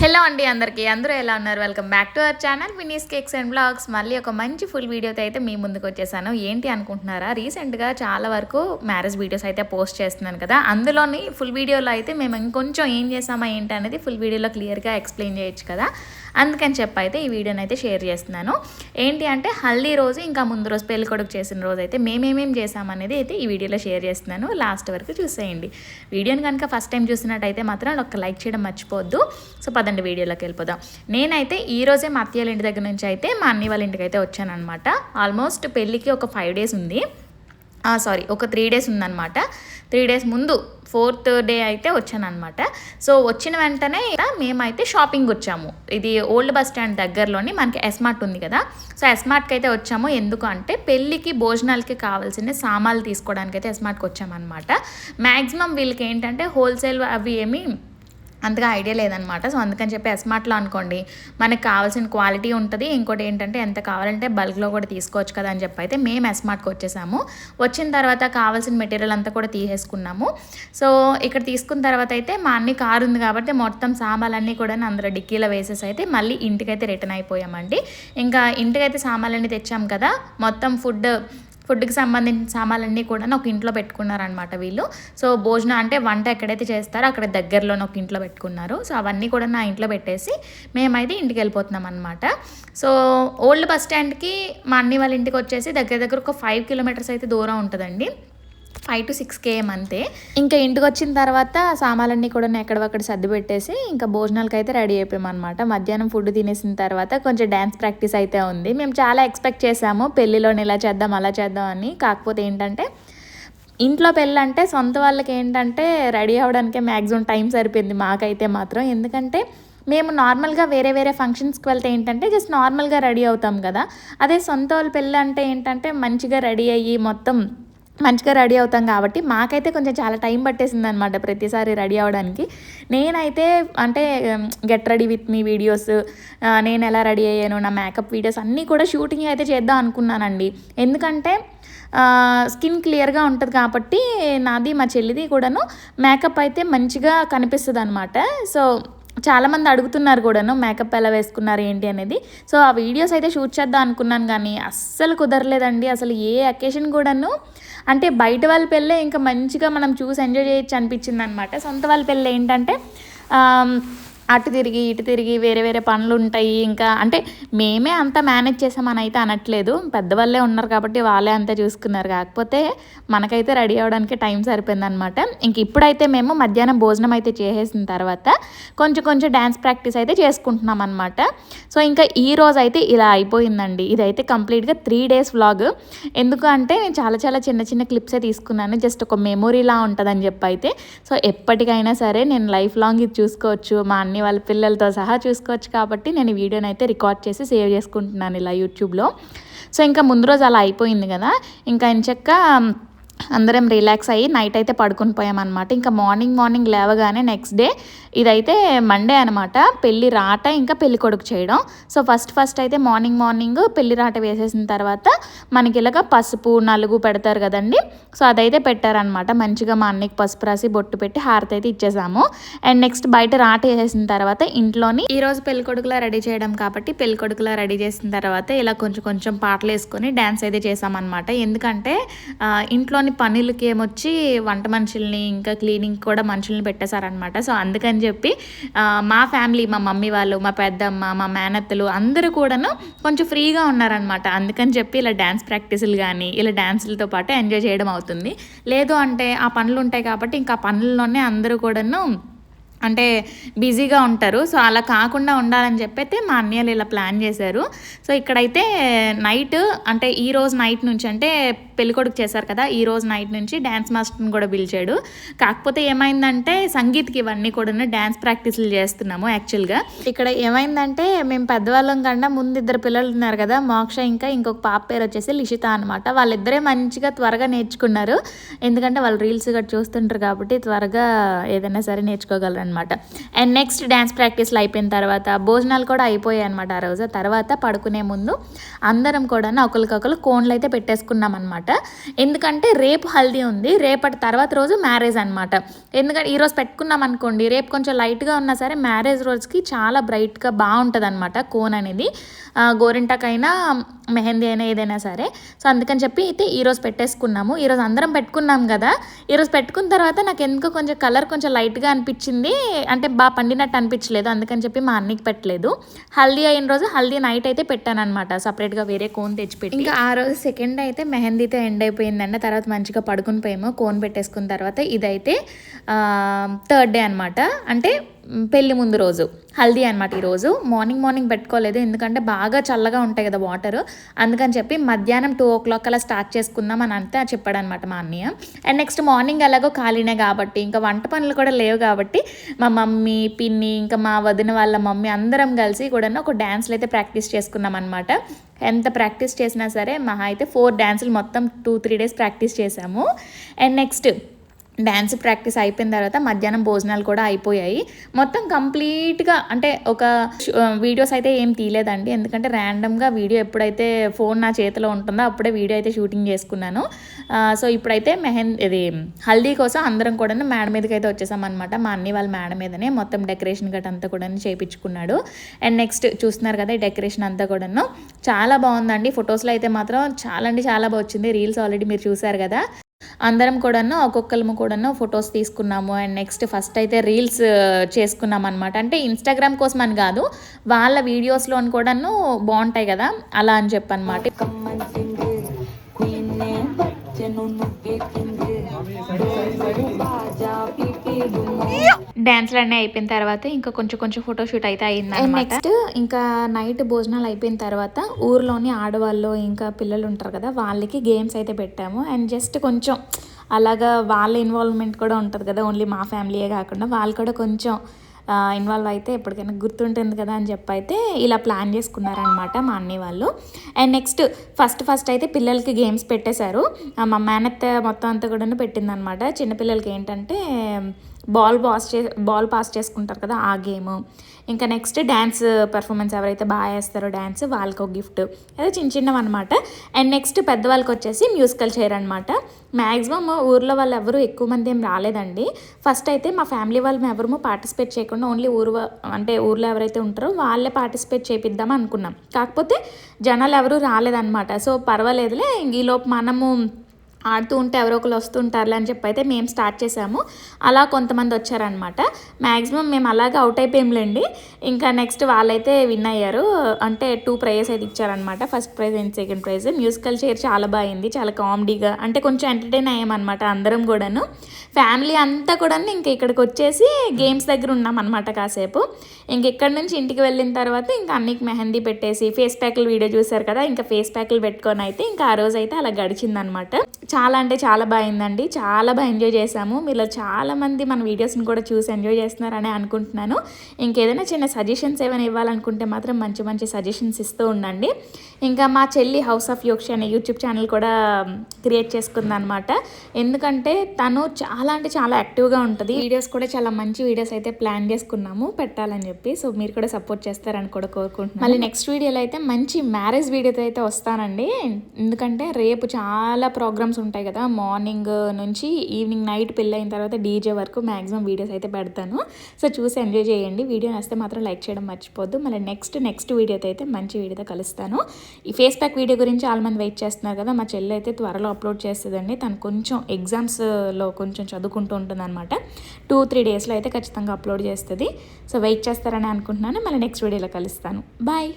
Hello అండి అందరికీ. అందరూ ఎలా ఉన్నారు? Welcome back to our channel Vini's cakes and blogs. మళ్ళీ ఒక మంచి ఫుల్ వీడియోతో అయితే మీ ముందుకు వచ్చేసాను. ఏంటి అనుకుంటున్నారా? రీసెంట్గా చాలా వరకు మ్యారేజ్ వీడియోస్ అయితే పోస్ట్ చేస్తున్నాను కదా. అందులోని ఫుల్ వీడియోలో అయితే మేము ఇంకొంచెం ఏం చేసామా ఏంటి అనేది ఫుల్ వీడియోలో క్లియర్గా ఎక్స్ప్లెయిన్ చేయొచ్చు కదా. అందుకని చెప్పి అయితే ఈ వీడియోని అయితే షేర్ చేస్తున్నాను. ఏంటి అంటే హల్దీ రోజు ఇంకా ముందు రోజు పెళ్ళి కొడుకు చేసిన రోజు అయితే మేమేమేం చేసామనేది అయితే ఈ వీడియోలో షేర్ చేస్తున్నాను. లాస్ట్ వరకు చూసేయండి. వీడియోని కనుక ఫస్ట్ టైం చూసినట్టయితే మాత్రం ఒక లైక్ చేయడం మర్చిపోవద్దు. సో పదండి వీడియోలోకి వెళ్ళిపోదాం. నేనైతే ఈ రోజే మా అత్తయ్య ఇంటి దగ్గర నుంచి అయితే మా అన్ని వాళ్ళ ఇంటికి అయితే వచ్చానమాట ఆల్మోస్ట్ పెళ్ళికి ఒక ఫైవ్ డేస్ ఉంది. సారీ ఒక త్రీ డేస్ ఉందన్నమాట. త్రీ డేస్ ముందు ఫోర్త్ డే అయితే వచ్చానమాట సో వచ్చిన వెంటనే మేమైతే షాపింగ్ వచ్చాము. ఇది ఓల్డ్ బస్ స్టాండ్ దగ్గరలోని మనకి ఎస్మార్ట్ ఉంది కదా. సో ఎస్మార్ట్కి అయితే వచ్చాము. ఎందుకు అంటే పెళ్ళికి భోజనాలకి కావాల్సిన సామాన్లు తీసుకోవడానికి అయితే ఎస్మార్ట్కి వచ్చామన్నమాట. మ్యాక్సిమం వీళ్ళకి ఏంటంటే హోల్సేల్ అవి ఏమి అంతగా ఐడియా లేదనమాట. సో అందుకని చెప్పి ఎస్మార్ట్లో అనుకోండి మనకు కావాల్సిన క్వాలిటీ ఉంటుంది. ఇంకోటి ఏంటంటే ఎంత కావాలంటే బల్క్లో కూడా తీసుకోవచ్చు కదా అని చెప్పి అయితే మేము ఎస్మార్ట్కి వచ్చేసాము. వచ్చిన తర్వాత కావాల్సిన మెటీరియల్ అంతా కూడా తీసేసుకున్నాము. సో ఇక్కడ తీసుకున్న తర్వాత అయితే మా అన్ని కారు ఉంది కాబట్టి మొత్తం సామాన్లన్నీ కూడా అందరూ డిక్కీలో వేసేసి అయితే మళ్ళీ ఇంటికైతే రిటర్న్ అయిపోయామండి. ఇంకా ఇంటికైతే సామాన్లన్నీ తెచ్చాం కదా మొత్తం ఫుడ్ ఫుడ్కి సంబంధించిన సామాన్లన్నీ కూడా ఒక ఇంట్లో పెట్టుకున్నారనమాట వీళ్ళు. సో భోజనం అంటే వంట ఎక్కడైతే చేస్తారో అక్కడ దగ్గరలోనే ఒక ఇంట్లో పెట్టుకున్నారు. సో అవన్నీ కూడా నా ఇంట్లో పెట్టేసి మేమైతే ఇంటికి వెళ్ళిపోతున్నాం అనమాట సో ఓల్డ్ బస్ స్టాండ్కి మా అన్ని వాళ్ళ ఇంటికి వచ్చేసి దగ్గర దగ్గర ఒక ఫైవ్ కిలోమీటర్స్ అయితే దూరం ఉంటుందండి. ఫైవ్ టు సిక్స్ కేఎం అంతే. ఇంకా ఇంటికి వచ్చిన తర్వాత సామాన్లన్నీ కూడా ఎక్కడవక్కడ సర్ది పెట్టేసి ఇంకా భోజనాలకి అయితే రెడీ అయిపోయామన్నమాట. మధ్యాహ్నం ఫుడ్ తినేసిన తర్వాత కొంచెం డ్యాన్స్ ప్రాక్టీస్ అయితే ఉంది. మేము చాలా ఎక్స్పెక్ట్ చేసాము పెళ్ళిలోని ఇలా చేద్దాం అలా చేద్దాం అని. కాకపోతే ఏంటంటే ఇంట్లో పెళ్ళి అంటే సొంత వాళ్ళకి ఏంటంటే రెడీ అవ్వడానికే మ్యాక్సిమం టైం సరిపోయింది మాకైతే మాత్రం. ఎందుకంటే మేము నార్మల్గా వేరే వేరే ఫంక్షన్స్కి వెళ్తే ఏంటంటే జస్ట్ నార్మల్గా రెడీ అవుతాం కదా. అదే సొంత వాళ్ళ పెళ్ళి అంటే ఏంటంటే మంచిగా రెడీ అయ్యి మొత్తం మంచిగా రెడీ అవుతాం కాబట్టి మాకైతే కొంచెం చాలా టైం పట్టేసింది అనమాట ప్రతిసారి రెడీ అవ్వడానికి. నేనైతే అంటే get ready with me videos నేను ఎలా రెడీ అయ్యాను నా మేకప్ వీడియోస్ అన్నీ కూడా షూటింగ్ అయితే చేద్దాం అనుకున్నానండి. ఎందుకంటే స్కిన్ క్లియర్గా ఉంటుంది కాబట్టి నాది మా చెల్లిది కూడాను మేకప్ అయితే మంచిగా కనిపిస్తుంది అనమాట సో చాలామంది అడుగుతున్నారు కూడాను మేకప్ ఎలా వేసుకున్నారు ఏంటి అనేది. సో ఆ వీడియోస్ అయితే షూట్ చేద్దాం అనుకున్నాను కానీ అస్సలు కుదరలేదండి. అసలు ఏ అకేషన్ కూడాను అంటే బయట వాళ్ళ పెళ్ళే ఇంకా మంచిగా మనం చూసి ఎంజాయ్ చేయొచ్చు అనిపించింది అనమాట సొంత వాళ్ళ పెళ్ళి ఏంటంటే అటు తిరిగి ఇటు తిరిగి వేరే వేరే పనులు ఉంటాయి ఇంకా అంటే మేమే అంతా మేనేజ్ చేసామని అయితే అనట్లేదు. పెద్దవాళ్ళే ఉన్నారు కాబట్టి వాళ్ళే అంతా చూసుకున్నారు. కాకపోతే మనకైతే రెడీ అవ్వడానికి టైం సరిపోయిందనమాట. ఇంక ఇప్పుడైతే మేము మధ్యాహ్నం భోజనం అయితే చేసేసిన తర్వాత కొంచెం కొంచెం డ్యాన్స్ ప్రాక్టీస్ అయితే చేసుకుంటున్నాం అనమాట సో ఇంకా ఈ రోజు అయితే ఇలా అయిపోయిందండి. ఇదైతే కంప్లీట్గా త్రీ డేస్ వ్లాగ్. ఎందుకు అంటే నేను చాలా చాలా చిన్న చిన్న క్లిప్సే తీసుకున్నాను. జస్ట్ ఒక మెమొరీలా ఉంటుందని చెప్పి అయితే సో ఎప్పటికైనా సరే నేను లైఫ్ లాంగ్ ఇది చూసుకోవచ్చు. మా అన్ని వాళ్ళ పిల్లలతో సహా చూసుకోవచ్చు కాబట్టి నేను ఈ వీడియోని అయితే రికార్డ్ చేసి సేవ్ చేసుకుంటున్నాను ఇలా యూట్యూబ్లో. సో ఇంకా ముందు రోజు అలా అయిపోయింది కదా. ఇంకా ఎంచక్క అందరం రిలాక్స్ అయ్యి నైట్ అయితే పడుకుని పోయామన్నమాట. ఇంకా మార్నింగ్ మార్నింగ్ లేవగానే నెక్స్ట్ డే ఇదైతే మండే అనమాట పెళ్ళి రాట ఇంకా పెళ్ళి కొడుకు చేయడం. సో ఫస్ట్ ఫస్ట్ అయితే మార్నింగ్ మార్నింగ్ పెళ్ళి రాట వేసేసిన తర్వాత మనకి ఇలాగ పసుపు నలుగు పెడతారు కదండి. సో అదైతే పెట్టారనమాట మంచిగా మా అన్నకి పసుపు రాసి బొట్టు పెట్టి హారతి అయితే ఇచ్చేసాము. అండ్ నెక్స్ట్ బయట రాట వేసేసిన తర్వాత ఇంట్లోని ఈరోజు రోజు పెళ్ళి కొడుకులా రెడీ చేయడం కాబట్టి పెళ్ళి కొడుకులా రెడీ చేసిన తర్వాత ఇలా కొంచెం కొంచెం పాటలు వేసుకొని డ్యాన్స్ అయితే చేసామన్నమాట. ఎందుకంటే ఇంట్లో ఇంట్లోని పనులకి ఏమొచ్చి వంట మనుషుల్ని ఇంకా క్లీనింగ్ కూడా మనుషుల్ని పెట్టేశారనమాట సో అందుకని చెప్పి మా ఫ్యామిలీ మా మమ్మీ వాళ్ళు మా పెద్దమ్మ మా మేనత్తలు అందరూ కూడాను కొంచెం ఫ్రీగా ఉన్నారనమాట అందుకని చెప్పి ఇలా డ్యాన్స్ ప్రాక్టీసులు కానీ ఇలా డ్యాన్సులతో పాటు ఎంజాయ్ చేయడం అవుతుంది. లేదు అంటే ఆ పనులు ఉంటాయి కాబట్టి ఇంకా పనుల్లోనే అందరూ కూడాను అంటే బిజీగా ఉంటారు. సో అలా కాకుండా ఉండాలని చెప్పైతే మా అన్నయ్యలు ఇలా ప్లాన్ చేశారు. సో ఇక్కడైతే నైట్ అంటే ఈ రోజు నైట్ నుంచి అంటే పెళ్ళికొడుకు చేశారు కదా ఈ రోజు నైట్ నుంచి డ్యాన్స్ మాస్టర్ని కూడా పిలిచాడు. కాకపోతే ఏమైందంటే సంగీత్కి ఇవన్నీ కూడా డ్యాన్స్ ప్రాక్టీస్లు చేస్తున్నాము యాక్చువల్గా. ఇక్కడ ఏమైందంటే మేము పెద్దవాళ్ళం కన్నా ముందు ఇద్దరు పిల్లలు ఉన్నారు కదా మోక్ష ఇంకా ఇంకొక పాప పేరు వచ్చేసి లిషిత అనమాట వాళ్ళిద్దరే మంచిగా త్వరగా నేర్చుకున్నారు. ఎందుకంటే వాళ్ళు రీల్స్ గట్రా చూస్తుంటారు కాబట్టి త్వరగా ఏదైనా సరే నేర్చుకోగలరు అనమాట అండ్ నెక్స్ట్ డ్యాన్స్ ప్రాక్టీస్లు అయిపోయిన తర్వాత భోజనాలు కూడా అయిపోయాయి అనమాట ఆ రోజు. తర్వాత పడుకునే ముందు అందరం కూడా ఒకరికొకరు కోన్లు అయితే పెట్టేసుకున్నాం అనమాట ఎందుకంటే రేపు హల్దీ ఉంది రేపటి తర్వాత రోజు మ్యారేజ్ అనమాట ఎందుకంటే ఈరోజు పెట్టుకున్నాం అనుకోండి రేపు కొంచెం లైట్గా ఉన్నా సరే మ్యారేజ్ రోజుకి చాలా బ్రైట్గా బాగుంటుంది అనమాట కోన్ అనేది. గోరింటకైనా మెహందీ అయినా ఏదైనా సరే. సో అందుకని చెప్పి అయితే ఈరోజు పెట్టేసుకున్నాము. ఈరోజు అందరం పెట్టుకున్నాం కదా. ఈరోజు పెట్టుకున్న తర్వాత నాకు ఎందుకో కొంచెం కలర్ కొంచెం లైట్గా అనిపించింది. అంటే బాగా పండినట్టు అనిపించలేదు. అందుకని చెప్పి మా అన్నకి పెట్టలేదు. హల్దీ అయిన రోజు హల్దీ నైట్ అయితే పెట్టాను అనమాట సపరేట్గా వేరే కోన్ తెచ్చిపెట్టి. ఇంకా ఆ రోజు సెకండ్ అయితే మెహందీతో ఎండ్ అయిపోయిందండి తర్వాత మంచిగా పడుకుని పోయాము. కోన్ పెట్టేసుకున్న తర్వాత ఇదైతే థర్డ్ డే అనమాట అంటే పెళ్ళి ముందు రోజు హల్దీ అనమాట ఈరోజు మార్నింగ్ మార్నింగ్ పెట్టుకోలేదు ఎందుకంటే బాగా చల్లగా ఉంటాయి కదా వాటర్. అందుకని చెప్పి మధ్యాహ్నం టూ ఓ క్లాక్ అలా స్టార్ట్ చేసుకుందాం అని అంతా చెప్పాడు అనమాట మా అన్నయ్య. అండ్ నెక్స్ట్ మార్నింగ్ ఎలాగో ఖాళీనే కాబట్టి ఇంకా వంట పనులు కూడా లేవు కాబట్టి మా మమ్మీ పిన్ని ఇంకా మా వదిన వాళ్ళ మమ్మీ అందరం కలిసి కూడా ఒక డ్యాన్స్లు అయితే ప్రాక్టీస్ చేసుకున్నాం అనమాట ఎంత ప్రాక్టీస్ చేసినా సరే మహా అయితే ఫోర్ డ్యాన్సులు మొత్తం టూ త్రీ డేస్ ప్రాక్టీస్ చేసాము. అండ్ నెక్స్ట్ డ్యాన్స్ ప్రాక్టీస్ అయిపోయిన తర్వాత మధ్యాహ్నం భోజనాలు కూడా అయిపోయాయి. మొత్తం కంప్లీట్గా అంటే ఒక వీడియోస్ అయితే ఏం తీయలేదండి. ఎందుకంటే ర్యాండమ్గా వీడియో ఎప్పుడైతే ఫోన్ నా చేతిలో ఉంటుందో అప్పుడే వీడియో అయితే షూటింగ్ చేసుకున్నాను. సో ఇప్పుడైతే మెహన్ ఇది హల్దీ కోసం అందరం కూడా మేడ మీదకి అయితే వచ్చేసామన్నమాట. మా అన్ని వాళ్ళ మేడ మీదనే మొత్తం డెకరేషన్ గట్ అంతా కూడా చేయించుకున్నాడు అండ్ నెక్స్ట్ చూస్తున్నారు కదా ఈ డెకరేషన్ అంతా కూడాను. చాలా బాగుందండి. ఫొటోస్లో అయితే మాత్రం చాలా అంటే చాలా బాగా వచ్చింది. రీల్స్ ఆల్రెడీ మీరు చూసారు కదా. అందరం కూడాను ఒక్కొక్కరు కూడాను ఫొటోస్ తీసుకున్నాము. అండ్ నెక్స్ట్ ఫస్ట్ అయితే రీల్స్ చేసుకున్నాం అనమాట అంటే ఇన్స్టాగ్రామ్ కోసం అని కాదు వాళ్ళ వీడియోస్లో కూడాను బాగుంటాయి కదా అలా అని చెప్పనమాట డాన్స్లు అన్నీ అయిపోయిన తర్వాత ఇంకా కొంచెం కొంచెం ఫోటోషూట్ అయితే అయింది నెక్స్ట్ ఇంకా నైట్ భోజనాలు అయిపోయిన తర్వాత ఊర్లోని ఆడవాళ్ళు ఇంకా పిల్లలు ఉంటారు కదా వాళ్ళకి గేమ్స్ అయితే పెట్టాము. అండ్ జస్ట్ కొంచెం అలాగా వాళ్ళ ఇన్వాల్వ్మెంట్ కూడా ఉంటుంది కదా ఓన్లీ మా ఫ్యామిలీయే కాకుండా వాళ్ళు కూడా కొంచెం ఇన్వాల్వ్ అయితే ఎప్పటికైనా గుర్తుంటుంది కదా అని చెప్పి అయితే ఇలా ప్లాన్ చేసుకున్నారనమాట మా అన్నయ్య వాళ్ళు. అండ్ నెక్స్ట్ ఫస్ట్ ఫస్ట్ అయితే పిల్లలకి గేమ్స్ పెట్టేశారు. మా మేనత్త మొత్తం అంతా కూడా పెట్టిందనమాట చిన్నపిల్లలకి ఏంటంటే బాల్ పాస్ చే బాల్ పాస్ చేసుకుంటారు కదా ఆ గేమ్. ఇంకా నెక్స్ట్ డ్యాన్స్ పర్ఫార్మెన్స్ ఎవరైతే బాగా వేస్తారో డ్యాన్స్ వాళ్ళకి ఒక గిఫ్ట్. అదే చిన్న చిన్నవి అనమాట అండ్ నెక్స్ట్ పెద్దవాళ్ళకి వచ్చేసి మ్యూజికల్ చైర్ అనమాట మ్యాక్సిమమ్ ఊర్లో వాళ్ళు ఎవరు ఎక్కువ మంది ఏం రాలేదండి. ఫస్ట్ అయితే మా ఫ్యామిలీ వాళ్ళు మేము ఎవరు పార్టిసిపేట్ చేయకుండా ఓన్లీ ఊరు అంటే ఊర్లో ఎవరైతే ఉంటారో వాళ్ళే పార్టిసిపేట్ చేపిద్దాం అనుకున్నాం. కాకపోతే జనాలు ఎవరు రాలేదన్నమాట. సో పర్వాలేదులే ఈలోపు మనము ఆడుతూ ఉంటే ఎవరో ఒకరు వస్తుంటారులే అని చెప్పి అయితే మేము స్టార్ట్ చేసాము. అలా కొంతమంది వచ్చారనమాట మ్యాక్సిమం మేము అలాగే అవుట్ అయిపోయాంలేండి. ఇంకా నెక్స్ట్ వాళ్ళైతే విన్ అయ్యారు. అంటే టూ ప్రైజెస్ అయితే ఇచ్చారనమాట first prize and second prize. Musical chair చాలా బాగుంది చాలా కామెడీగా అంటే కొంచెం ఎంటర్టైన్ అయ్యామన్నమాట అందరం కూడాను. ఫ్యామిలీ అంతా కూడా ఇంక ఇక్కడికి వచ్చేసి గేమ్స్ దగ్గర ఉన్నాం అనమాట కాసేపు. ఇంక ఇక్కడ నుంచి ఇంటికి వెళ్ళిన తర్వాత ఇంకా అన్నికి మెహందీ పెట్టేసి ఫేస్ ప్యాక్లు వీడియో చూశారు కదా ఇంకా ఫేస్ ప్యాక్లు పెట్టుకొని అయితే ఇంకా ఆ రోజు అయితే అలా గడిచిందనమాట చాలా అంటే చాలా బాగుందండి. చాలా బాగా ఎంజాయ్ చేశాము. మీలో చాలా మంది మన వీడియోస్ని కూడా చూసి ఎంజాయ్ చేస్తున్నారని అనుకుంటున్నాను. ఇంకేదైనా చిన్న సజెషన్స్ ఏమైనా ఇవ్వాలనుకుంటే మాత్రం మంచి మంచి సజెషన్స్ ఇస్తూ ఉండండి. ఇంకా మా చెల్లి హౌస్ ఆఫ్ యోక్షి అనే యూట్యూబ్ ఛానల్ కూడా క్రియేట్ చేసుకుందనమాట ఎందుకంటే తను చాలా అంటే చాలా యాక్టివ్గా ఉంటుంది. వీడియోస్ కూడా చాలా మంచి వీడియోస్ అయితే ప్లాన్ చేసుకున్నాము పెట్టాలని చెప్పి. సో మీరు కూడా సపోర్ట్ చేస్తారని కూడా కోరుకుంటున్నాను మళ్ళీ నెక్స్ట్ వీడియోలో అయితే మంచి మ్యారేజ్ వీడియోతో అయితే వస్తానండి. ఎందుకంటే రేపు చాలా ప్రోగ్రామ్స్ ఉంటాయి కదా మార్నింగ్ నుంచి ఈవినింగ్ నైట్ పెళ్ళైన తర్వాత డీజే వరకు మ్యాక్సిమం వీడియోస్ అయితే పెడతాను. సో చూసి ఎంజాయ్ చేయండి. వీడియో నస్తే మాత్రం లైక్ చేయడం మర్చిపోద్దు మళ్ళీ నెక్స్ట్ నెక్స్ట్ వీడియోతో అయితే మంచి వీడియోతో కలుస్తాను. ఈ ఫేస్ ప్యాక్ వీడియో గురించి చాలా మంది వెయిట్ చేస్తున్నారు కదా మా చెల్లి అయితే త్వరలో అప్లోడ్ చేస్తుందండి. తను కొంచెం ఎగ్జామ్స్లో కొంచెం చదువుకుంటూ ఉంటుంది అనమాట టూ త్రీ డేస్లో అయితే ఖచ్చితంగా అప్లోడ్ చేస్తుంది. సో వెయిట్ చేస్తారని అనుకుంటున్నాను. మళ్ళీ నెక్స్ట్ వీడియోలో కలుస్తాను. బాయ్!